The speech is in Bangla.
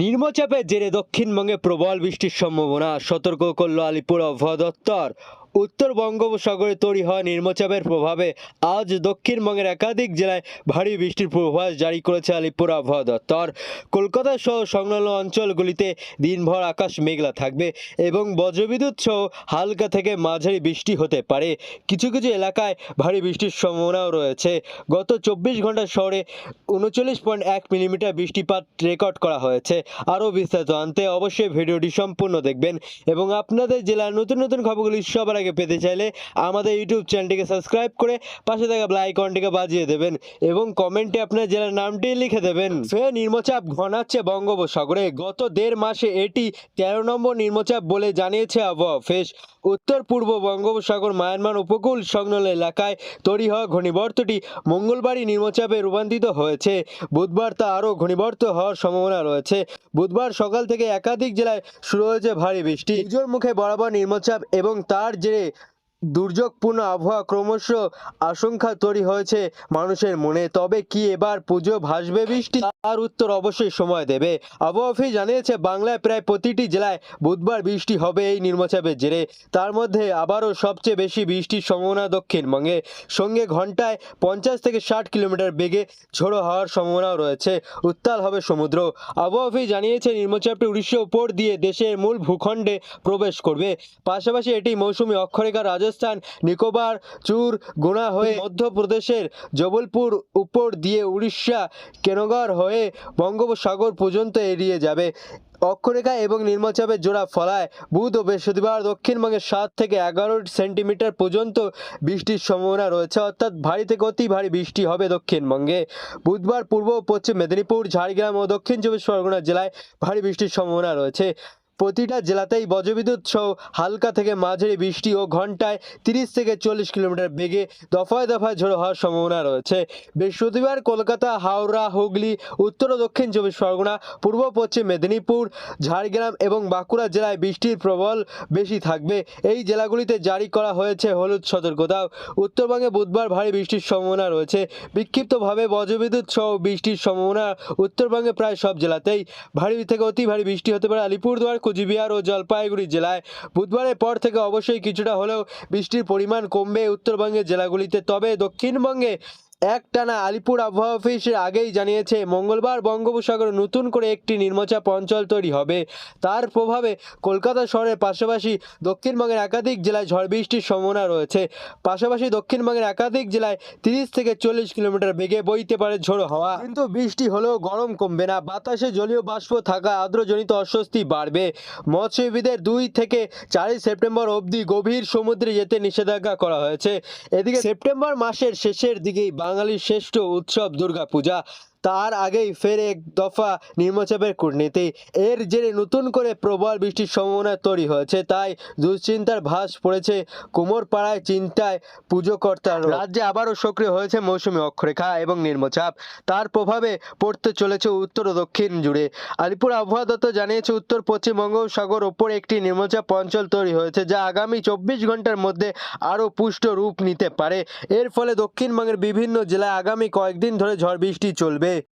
নিম্নচাপের জেরে দক্ষিণবঙ্গে প্রবল বৃষ্টির সম্ভাবনা। সতর্ক করল আলিপুর আবহাওয়া দপ্তর। উত্তর বঙ্গোপসাগরে তৈরি হওয়া নিম্নচাপের প্রভাবে আজ দক্ষিণবঙ্গের একাধিক জেলায় ভারী বৃষ্টির পূর্বাভাস জারি করেছে আলিপুর আবহাওয়া দপ্তর। কলকাতা সহ সংলগ্ন অঞ্চলগুলিতে দিনভর আকাশ মেঘলা থাকবে এবং বজ্রবিদ্যুৎ সহ হালকা থেকে মাঝারি বৃষ্টি হতে পারে। কিছু কিছু এলাকায় ভারী বৃষ্টির সম্ভাবনাও রয়েছে। গত চব্বিশ ঘণ্টা শহরে উনচল্লিশ পয়েন্ট এক মিলিমিটার বৃষ্টিপাত রেকর্ড করা হয়েছে। আরও বিস্তারিত আনতে অবশ্যই ভিডিওটি সম্পূর্ণ দেখবেন এবং আপনাদের জেলার নতুন নতুন খবরগুলি সবার আগে পেতে চাইলে আমাদের ইউটিউব চ্যানেলটিকে সাবস্ক্রাইব করে পাশে থাকা বেল আইকনটিকে বাজিয়ে দেবেন এবং কমেন্টে আপনার জেলার নামটি লিখে দেবেন। ফের নিম্নচাপ ঘনাচ্ছে বঙ্গোপসাগরে। গত দেড় মাসে এটি তেরো নম্বর নিম্নচাপ বলে জানিয়েছে আবহাওয়া অফিস। উত্তর পূর্ব বঙ্গোপসাগর, মায়ানমার উপকূল সংলগ্ন এলাকায় তৈরি হওয়া ঘূর্ণিবর্তটি মঙ্গলবারই নিম্নচাপে রূপান্তরিত হয়েছে। বুধবার তা আরও ঘনীভূত হওয়ার সম্ভাবনা রয়েছে। বুধবার সকাল থেকে একাধিক জেলায় শুরু হয়েছে ভারী বৃষ্টি। পুজোর মুখে বরাবর নিম্নচাপ এবং তার জেরে দুর্যোগপূর্ণ আবহাওয়া ক্রমশ আশঙ্কা তৈরি হয়েছে মানুষের মনে। তবে কি এবার পুজো ভাসবে বৃষ্টি? তার উত্তর অবশ্যই সময় দেবে। আবহাওয়া অফিস জানিয়েছে, বাংলায় প্রায় প্রতিটি জেলায় বুধবার বৃষ্টি হবে এই নিম্নচাপের জেরে। তার মধ্যে আবারও সবচেয়ে বেশি বৃষ্টির সম্ভাবনা দক্ষিণবঙ্গে। সঙ্গে ঘন্টায় পঞ্চাশ থেকে ষাট কিলোমিটার বেগে ঝোড়ো হওয়ার সম্ভাবনাও রয়েছে। উত্তাল হবে সমুদ্র। আবহাওয়া অফিস জানিয়েছে, নিম্নচাপটি উড়িষ্যার উপর দিয়ে দেশের মূল ভূখণ্ডে প্রবেশ করবে। পাশাপাশি এটি মৌসুমী অক্ষরেখা রাজস্থান নিকোবর, চুর, গুণা হয়ে মধ্যপ্রদেশের জবলপুর উপর দিয়ে উড়িষ্যা, কেনগর হয়ে বঙ্গোপসাগর পর্যন্ত এড়িয়ে যাবে। অক্ষরেখা এবং নিম্নচাপের জোড়া ফলায় বুধ ও বৃহস্পতিবার দক্ষিণবঙ্গের সাত থেকে এগারো সেন্টিমিটার পর্যন্ত বৃষ্টির সম্ভাবনা রয়েছে। অর্থাৎ ভারী থেকে অতি ভারী বৃষ্টি হবে দক্ষিণবঙ্গে। বুধবার পূর্ব ও পশ্চিম মেদিনীপুর, ঝাড়গ্রাম ও দক্ষিণ চব্বিশ পরগনা জেলায় ভারী বৃষ্টির সম্ভাবনা রয়েছে। প্রতিটা জেলাতেই বজ্রবিদ্যুৎ সহ হালকা থেকে মাঝারি বৃষ্টি ও ঘন্টায় তিরিশ থেকে চল্লিশ কিলোমিটার বেগে দফায় দফায় ঝোড়ো হওয়ার সম্ভাবনা রয়েছে। বৃহস্পতিবার কলকাতা, হাওড়া, হুগলি, উত্তর ও দক্ষিণ চব্বিশ পরগনা, পূর্ব, পশ্চিম মেদিনীপুর, ঝাড়গ্রাম এবং বাঁকুড়া জেলায় বৃষ্টির প্রবল বেশি থাকবে। এই জেলাগুলিতে জারি করা হয়েছে হলুদ সতর্কতা উত্তরবঙ্গে বুধবার ভারী বৃষ্টির সম্ভাবনা রয়েছে। বিক্ষিপ্তভাবে বজ্রবিদ্যুৎ সহ বৃষ্টির সম্ভাবনা উত্তরবঙ্গে প্রায় সব জেলাতেই। ভারী থেকে অতি ভারী বৃষ্টি হতে পারে আলিপুরদুয়ার কুচবিহার ও জলপাইগুড়ি জেলায় বুধবারের পর থেকে অবশ্যই কিছুটা হলেও বৃষ্টির পরিমাণ কমবে উত্তরবঙ্গের জেলাগুলিতে। তবে দক্ষিণবঙ্গে একটানা আলিপুর আবহাওয়া অফিসের আগেই জানিয়েছে, মঙ্গলবার বঙ্গোপসাগরে নতুন করে একটি নিম্নচাপ অঞ্চল তৈরি হবে। তার প্রভাবে কলকাতা শহরের পাশাপাশি দক্ষিণবঙ্গের একাধিক জেলায় ঝড় বৃষ্টির সম্ভাবনা রয়েছে। পাশাপাশি দক্ষিণবঙ্গের একাধিক জেলায় তিরিশ থেকে চল্লিশ কিলোমিটার বেগে বইতে পারে ঝোড়ো হাওয়া। কিন্তু বৃষ্টি হলেও গরম কমবে না। বাতাসে জলীয় বাষ্প থাকা আর্দ্রজনিত অস্বস্তি বাড়বে। মৎস্যজীবীদের দুই থেকে চারই সেপ্টেম্বর অবধি গভীর সমুদ্রে যেতে নিষেধাজ্ঞা করা হয়েছে। এদিকে সেপ্টেম্বর মাসের শেষের দিকেই বাঙালির শ্রেষ্ঠ উৎসব দুর্গাপূজা। তার আগেই ফের এক দফা নিম্নচাপের কূটনীতি। এর জেরে নতুন করে প্রবল বৃষ্টির সম্ভাবনা তৈরি হয়েছে, তাই দুশ্চিন্তার ভাস পড়েছে কুমোরপাড়ায় চিন্তায় পুজো কর্তার রাজ্যে আবারও সক্রিয় হয়েছে মৌসুমী অক্ষরেখা এবং নিম্নচাপ। তার প্রভাবে পড়তে চলেছে উত্তর ও দক্ষিণ জুড়ে। আলিপুর আবহাওয়া দপ্তর জানিয়েছে, উত্তর, পশ্চিম বঙ্গোপসাগর ওপর একটি নিম্নচাপ অঞ্চল তৈরি হয়েছে, যা আগামী চব্বিশ ঘণ্টার মধ্যে আরও পুষ্ট রূপ নিতে পারে। এর ফলে দক্ষিণবঙ্গের বিভিন্ন জেলায় আগামী কয়েকদিন ধরে ঝড় বৃষ্টি চলবে।